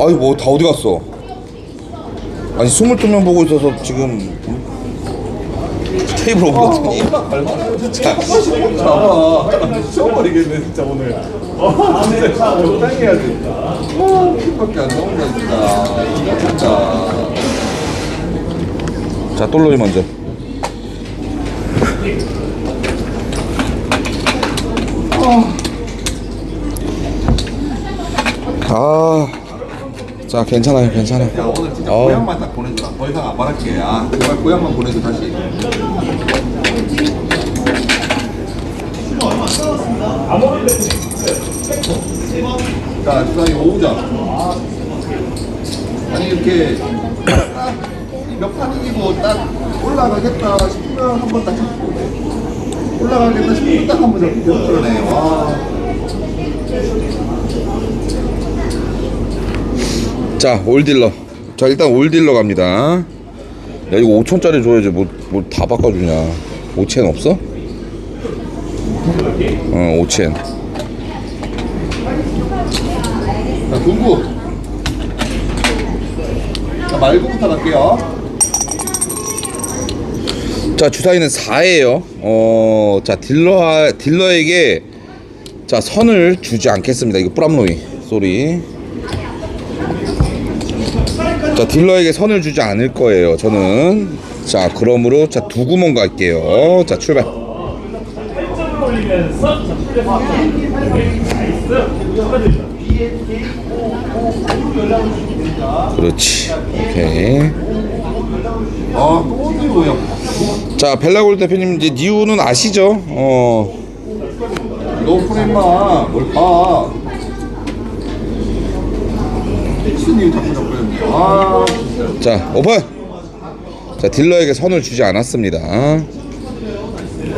아니 뭐 다 어디 갔어? 아니 22명 보고 있어서 지금 테이블 옮겼더니 자, 잡아. 치워버리겠네 진짜 오늘. 아 진짜 적당히 해야 된다. 밖에 안 나온다 진짜 진짜 자 똘로이 먼저 아, 자 괜찮아요, 괜찮아요. 야 오늘 진짜 어. 고향만 딱 보내주라. 더 이상 안 말할게. 아 제발 고향만 보내줘 다시. 자 주사위 오우자. 아니 이렇게 딱몇판 이기고 딱 올라가겠다 싶으면 한 번 딱 잡고 올라가겠다 싶으면 딱 한 번 잡고 그러네. 와. 자, 올딜러. 자, 일단 올딜러 갑니다. 야, 이거 5천짜리 줘야지. 뭐, 뭐 다 바꿔주냐. 5천 없어? 어, 5천. 자, 동구. 자, 말고부터 갈게요. 자, 주사위는 4예요. 어, 자, 딜러, 딜러에게 자, 선을 주지 않겠습니다. 이거 뿌람로이. 쏘리. 자, 딜러에게 선을 주지 않을 거예요. 저는. 자, 그러므로 자, 두 구멍 갈게요. 자, 출발. 그렇지. 오케이. 어디로요? 자, 벨라골 대표님 이제 니우는 아시죠? 어. 너 프레임마, 뭘 봐. 자꾸 자꾸. 아, 진짜. 자, 오픈. 자, 딜러에게 선을 주지 않았습니다.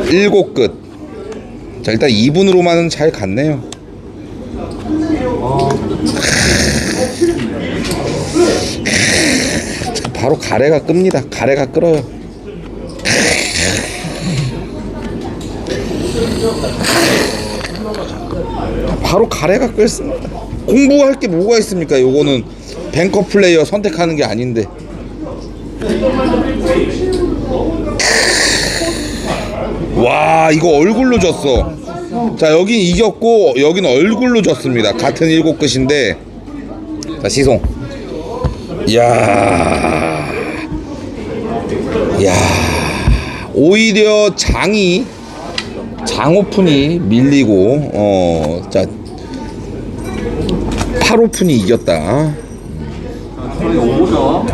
일곱 끝. 자, 일단 2분으로만은 잘 갔네요. 자, 바로 가래가 끕니다. 가래가 끓어요. 바로 가래가 끓습니다. 공부할 게 뭐가 있습니까? 요거는 뱅커 플레이어 선택하는 게 아닌데. 와 이거 얼굴로 졌어. 자 여긴 이겼고 여긴 얼굴로 졌습니다. 같은 일곱 끝인데. 자 시송. 이야. 이야. 오히려 장이 장 오픈이 밀리고 어자 8 오픈이 이겼다. 저희 오죠.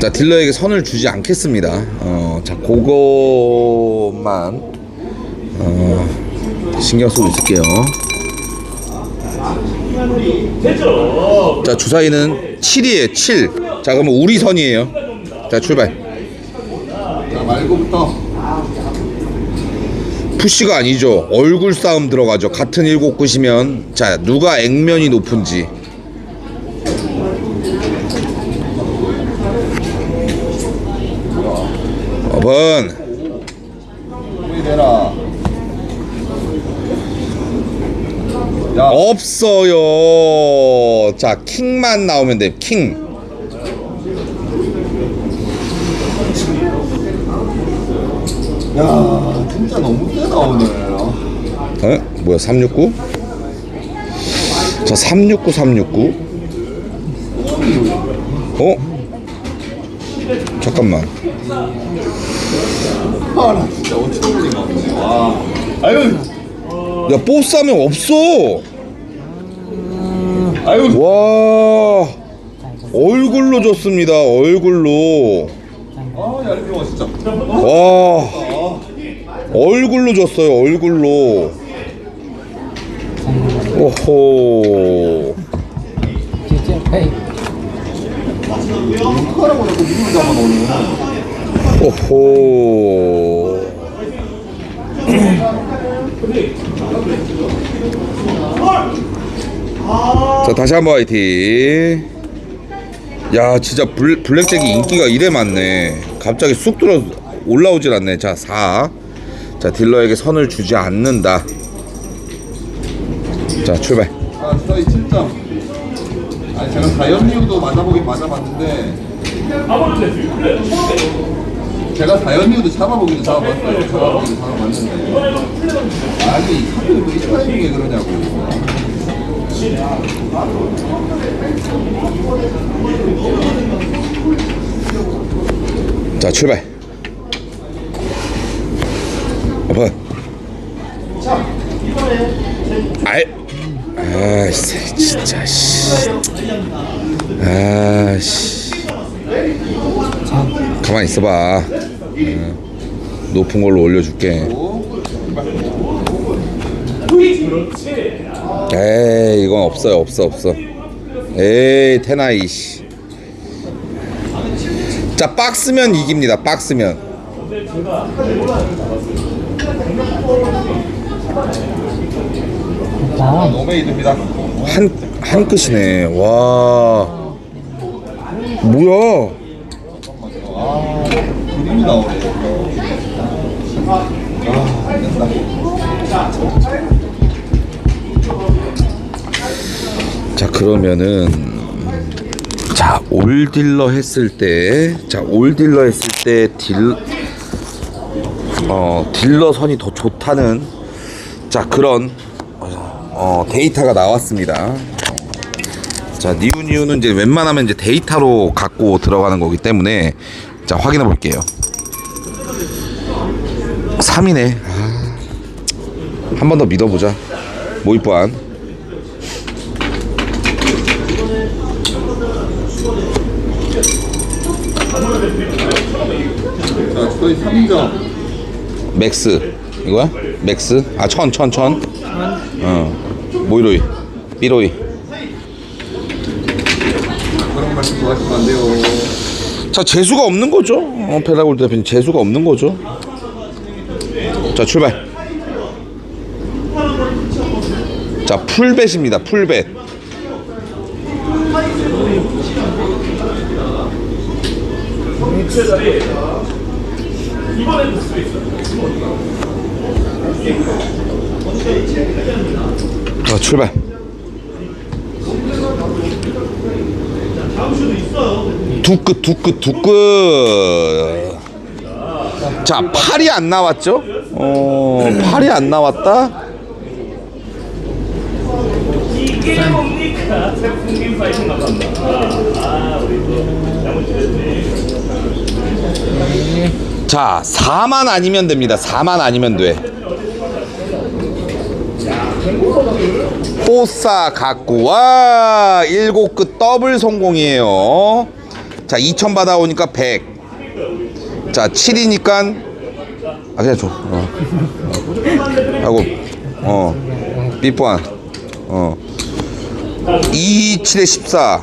자 딜러에게 선을 주지 않겠습니다. 어, 자 그것만 어, 신경 쓰고 있을게요. 자 주사위는 7이에요. 7. 자 그러면 우리 선이에요. 자 출발. 자, 말고부터. 푸시가 아니죠. 얼굴 싸움 들어가죠. 같은 일곱 끝이면 자 누가 액면이 높은지. 야, 없어요. 자, 킹만 나오면 돼. 킹. 야, 진짜 너무 오늘. 아, 어? 뭐야? 369? 자, 369 369. 어? 잠깐만. 아, 나 진짜 어처구니가 없네. 와. 아유, 야, 보쌈이 없어. 아유. 와. 얼굴로 줬습니다. 얼굴로. 아, 얄미워, 진짜. 와. 아, 얼굴로 줬어요. 얼굴로. 오호. 오호. 자 다시 한번 화이팅. 야 진짜 블, 블랙잭이 인기가 이래 많네. 갑자기 쑥 들어 올라오질 않네. 자 4. 자 딜러에게 선을 주지 않는다. 자 출발 아, 스타일 7점. 아니, 제가 다현미우도 맞아보긴 맞아봤는데, 제가 다현미우도 잡아보기도 잡아봤어요. 잡아보기도 잡아봤는데. 아니, 이 카드를 왜이 타이밍에 그러냐고. 자 출발 오픈 알 아씨 진짜 씨. 아 씨. 가만히 있어봐. 어, 높은 걸로 올려 줄게. 에이 이건 없어요 없어 없어. 에이 테나이 씨. 자 박스면 이깁니다 박스면 아, 노메이드입니다. 한, 한 끝이네 와 뭐야 아, 그림이 나오네. 아, 된다. 자 그러면은 자 올 딜러 했을 때 자 올 딜러 했을 때 딜 어, 딜러 선이 더 좋다는 자 그런 어, 데이터가 나왔습니다. 자 니우니우는 이제 웬만하면 이제 데이터로 갖고 들어가는 거기 때문에 자 확인해 볼게요. 3이네. 한번 더 믿어보자. 자, 3점. 맥스 이거야? 맥스? 아 천 천 천? 어 모이로이 삐로이. 그런 말씀 좋아하시면 안 돼요. 자 재수가 없는 거죠. 어, 페라골드 대표님 재수가 없는 거죠. 자 출발. 자 풀벳입니다 풀벳 자 출발 두끝 두끝 두끝 자 팔이 안 나왔죠 어 팔이 안 나왔다 이게 뭡니까? 태풍님 파이팅 감사합니다. 아, 우리 또 야무지셨네. 자 4만 아니면 됩니다 4만 아니면 돼 포사 갖고 와 일곱 끝 더블 성공이에요 자2000 받아오니까 100자 7이니까 아 그냥 줘 어. 하고 어 삐뽀한 어 2, 7에 14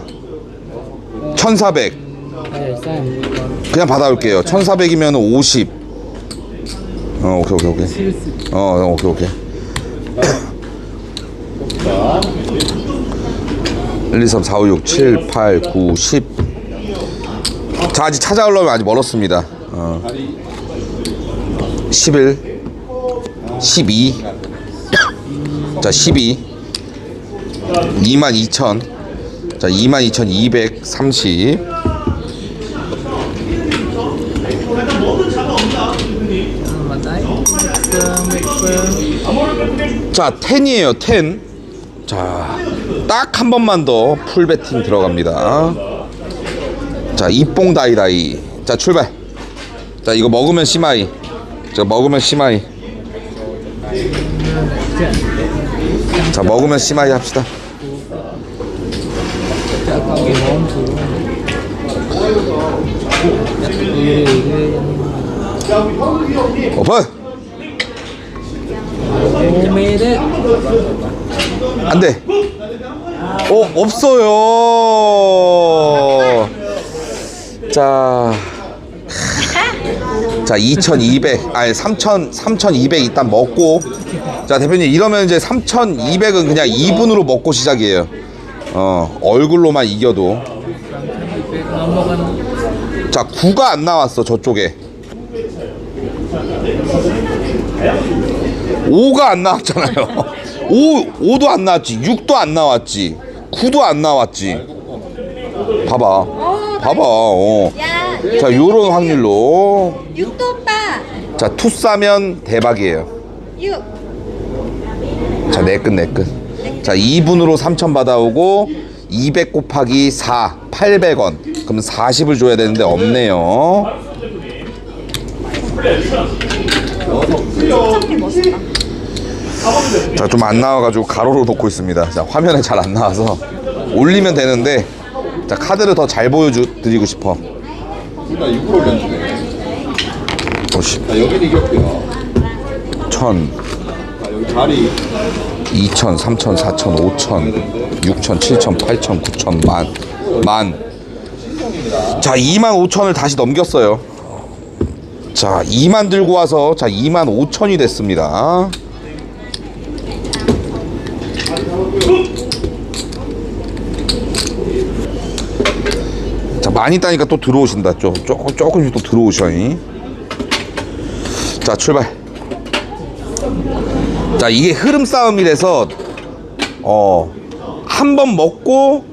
1400 그냥 받아올게요. 1400이면 50. 어, 오케이, 오케이, 오케이. 어, 어, 오케이, 오케이. 1, 2, 3, 4, 5, 6, 7, 8, 9, 10. 자, 아직 찾아오려면 아직 멀었습니다. 어. 11, 12. 자, 12. 22,000. 자, 22,230. 자, 10이에요, 10. 자, 딱 한 번만 더 풀배팅 들어갑니다. 자, 이뽕 다이다이. 자, 출발. 자, 이거 먹으면 시마이. 자, 먹으면 시마이. 자, 먹으면 시마이 합시다. 오픈! 안 돼. 어, 없어요. 자. 자, 2200, 아니, 3000, 3200 일단 먹고. 자, 대표님, 이러면 이제 3200은 그냥 2분으로 먹고 시작이에요. 어, 얼굴로만 이겨도. 자, 9가 안 나왔어, 저쪽에. 5가 안 나왔잖아요. 5 5도 안 나왔지 6도 안 나왔지 9도 안 나왔지. 봐봐. 어, 봐봐 어. 야, 자 요런 확률로. 육도 오빠. 자 투 싸면 대박이에요. 육. 자 내 끝 내 끝 자 2분으로 3천 받아오고 200 곱하기 4 800원. 그럼 40을 줘야 되는데 없네요 자 좀 안 나와가지고 가로로 놓고 있습니다 자 화면에 잘 안 나와서 올리면 되는데 자 카드를 더 잘 보여드리고 싶어 둘다 6으로 올렸는데. 오십 자, 여기는 이겼고요. 천 자, 여기 자리. 2천, 3천, 4천, 5천, 6천, 7천, 8천, 9천, 만, 만. 자, 2만 5천을 다시 넘겼어요. 자, 2만 들고 와서 자, 2만 5천이 됐습니다. 자, 많이 따니까 또 들어오신다. 좀 조금 조금씩 또 들어오셔. 잉 자, 출발. 자 이게 흐름 싸움이라서 어 한 번 먹고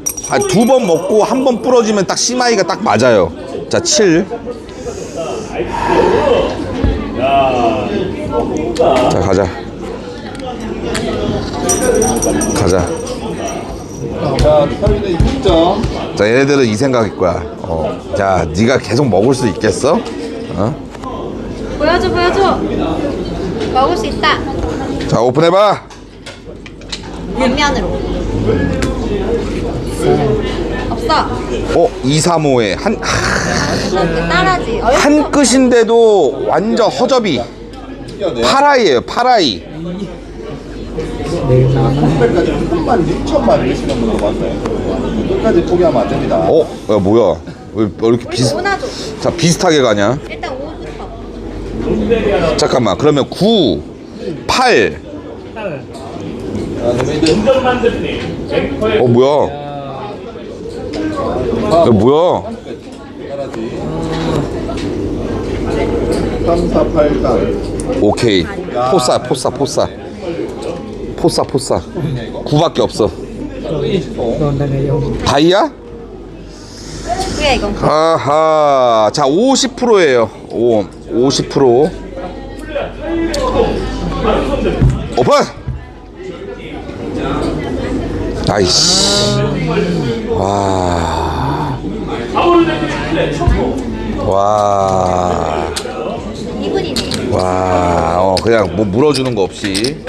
두 번 먹고 한 번 부러지면 딱 시마이가 딱 맞아요 자 7. 자 가자 가자 자, 서민의 6점. 자 얘네들은 이 생각일 거야 어. 자 네가 계속 먹을 수 있겠어? 어? 보여줘, 보여줘. 먹을 수 있다. 자 오픈해봐 옆면으로. 없어. 어 2, 3, 5에 한, 너 따라지. 한 끝인데도 완전 허접이. 파라이에요 파라이 300까지 조금만 6천만 이러시는 분으로 봤어요. 끝까지 포기하면 안 됩니다. 어? 야 뭐야 왜, 왜 이렇게 비슷 원하죠. 자 비슷하게 가냐 일단 5부터. 잠깐만 그러면 9 8 자, 서민들. 운전 만드님 뱅커에 어 뭐야 야 뭐야 따라지. 3, 4, 8, 3. 오케이 포싸 포싸 포싸 포싸 포싸. 9밖에 없어. 다이아? 아하. 자 50%예요. 오, 50% 오픈! 아이씨. 와. 와, 2분이네. 와, 어, 그냥 뭐 물어주는 거 없이.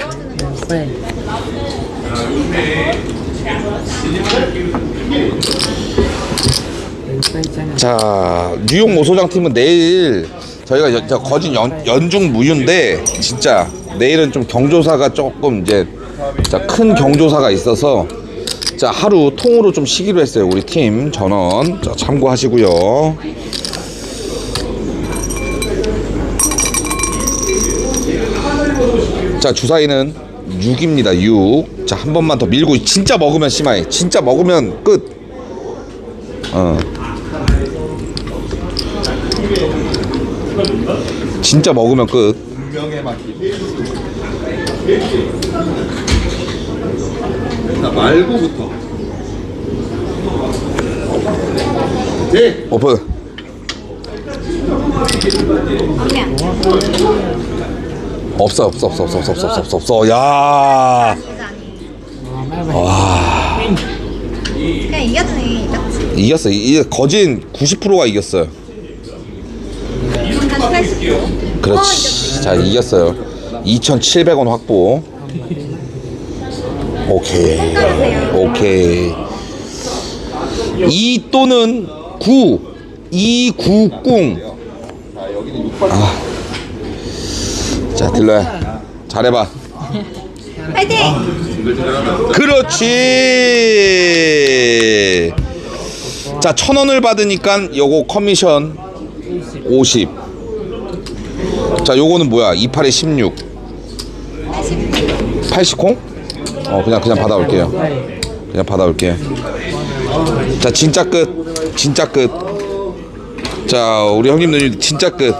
자, 뉴욕 모소장 팀은 내일 저희가 여- 저 거진 연, 연중 무휴인데 진짜 내일은 좀 경조사가 조금 이제 자, 큰 경조사가 있어서 자 하루 통으로 좀 쉬기로 했어요 우리 팀. 전원. 자, 참고하시고요. 자 주사위는 6입니다 6. 자 한 번만 더 밀고 진짜 먹으면 심하해. 진짜 먹으면 끝. 어. 진짜 먹으면 끝. 말고부터. 네. 오픈. 그냥. 없어 없어 없어 없어 없어 없어 없어 없어. 야. 그냥 이겼네. 이겼지. 이겼어. 이 거진 90%가 이겼어요. 한 80%. 그렇지. 자 이겼어요. 2,700원 확보. 오케이. 오케이. 이 또는 9. 2, 9, 꿍. 자, 여기는 6번. 자, 딜러야. 잘해봐. 파이팅! 그렇지. 자, 천 원을 받으니까 요거 커미션 50. 자, 요거는 뭐야? 28에 16. 80콩? 어, 그냥 그냥 받아올게요. 그냥 받아올게요. 자, 진짜 끝. 진짜 끝. 자, 우리 형님들 진짜 끝.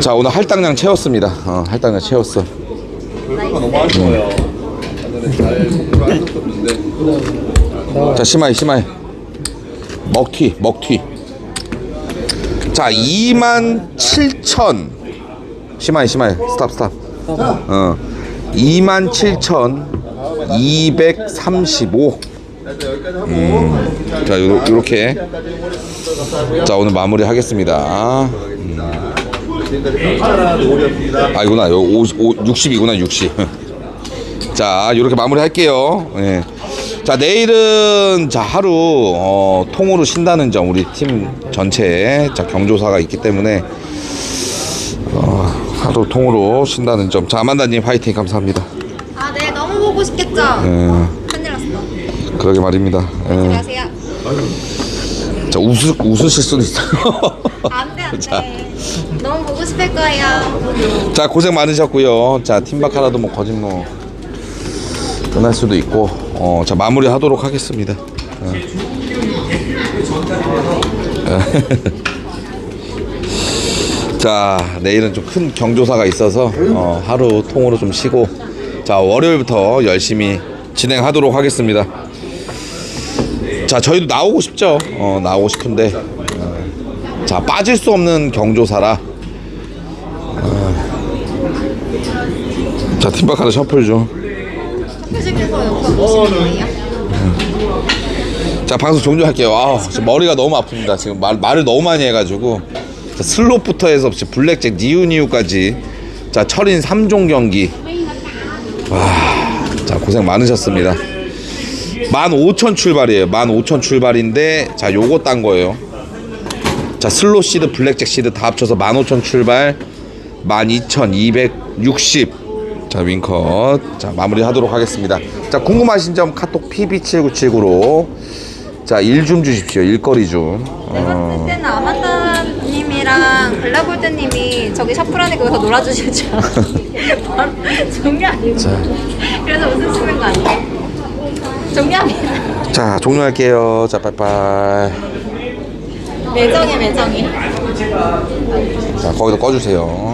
자, 오늘 할당량 채웠습니다. 어, 할당량 채웠어. 나이스. 너무 아쉬워요. 자 심하이 심하이 먹튀 먹튀 자 2만 7천 심하이 심하이 스탑 스탑 어 2만 7천 235 여기까지 하고 음. 자 요, 요렇게 자 오늘 마무리 하겠습니다 지금까지 감사한 오리였습니다. 아 이구나 요 50, 60이구나 60. 자 이렇게 마무리 할게요. 예. 자 내일은 자 하루 어, 통으로 쉰다는 점 우리 팀 전체에 자 경조사가 있기 때문에 어, 하루 통으로 쉰다는 점. 자 아만다님 화이팅 감사합니다. 아, 네, 너무 보고 싶겠죠? 예, 큰일 났어. 그러게 말입니다. 예. 안녕하세요. 자 웃으, 웃으실 수도 있어요. 안 돼, 안 자. 돼. 너무 보고 싶을 거예요. 자 고생 많으셨고요. 자 팀박 하나도 뭐 거짓 뭐 끝날 수도 있고 어, 자 마무리 하도록 하겠습니다. 어. 자 내일은 좀 큰 경조사가 있어서 어, 하루 통으로 좀 쉬고 자 월요일부터 열심히 진행하도록 하겠습니다. 자 저희도 나오고 싶죠. 어, 나오고 싶은데 어, 자 빠질 수 없는 경조사라 자 팀박하다 셔플 좀. 셔플식에서 옆에 보시는 거예요? 자 방송 종료할게요. 아 머리가 너무 아픕니다. 지금 말, 말을 너무 많이 해가지고 자, 슬롯부터 해서 블랙잭 니우니우까지 자 철인 3종 경기 와자 고생 많으셨습니다. 15,000 출발이에요. 15,000 출발인데 자 요거 딴 거예요. 자 슬롯 시드 블랙잭 시드 다 합쳐서 15,000 출발 12,260. 자 윙컷 자 마무리 하도록 하겠습니다. 자 궁금하신 점 카톡 PB7979로 자 일 좀 주십시오. 일거리 좀. 내가 어, 볼 때는 아만다님이랑 글라볼드님이 저기 셔플 안에 거기서 놀아주실 줄. 바로 종료 아니고. 그래서 웃으시는 거 아니에요? 종료합니다. 자 종료할게요. 자 빠이빠이. 매정해, 매정해. 자 거기도 꺼주세요.